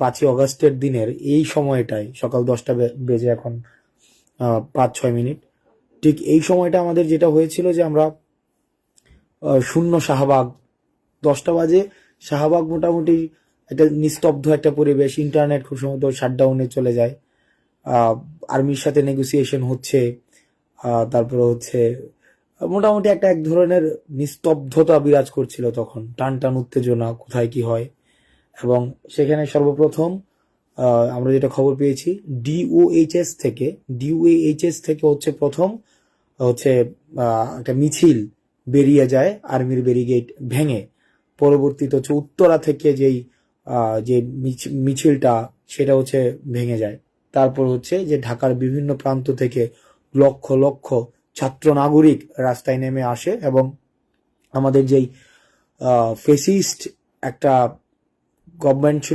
পাঁচই অগস্টের দিনের এই সময়টায়, সকাল দশটা বেজে এখন পাঁচ ছয় মিনিট, ঠিক এই সময়টা আমাদের যেটা হয়েছিল যে আমরা শূন্য শাহবাগ, দশটা বাজে, শাহবাগ মোটামুটি একটা নিস্তব্ধ একটা পরিবেশ ইন্টারনেট খুব সম্ভবত শাটডাউনে চলে যায় আর্মির সাথে নেগোসিয়েশন হচ্ছে তারপরে হচ্ছে, মোটামুটি একটা এক ধরনের নিস্তব্ধতা বিরাজ করছিল তখন টান টান উত্তেজনা, কোথায় কি হয় এবং সেখানে সর্বপ্রথম আমরা যেটা খবর পেয়েছি ডিওএইচএস থেকে ডিওএইচএস থেকে হচ্ছে প্রথম, হচ্ছে একটা মিছিল বেরিয়ে যায় আর্মির ব্যারিগেড ভেঙে। পরবর্তীতে হচ্ছে উত্তরা থেকে যেই যে মিছ- মিছিলটা, সেটা হচ্ছে ভেঙে যায়। তারপর হচ্ছে যে ঢাকার বিভিন্ন প্রান্ত থেকে লক্ষ লক্ষ ছাত্র নাগরিক রাস্তায় নেমে আসে এবং আমাদের যেই ফেসিস্ট একটা গভর্নমেন্ট ছিল।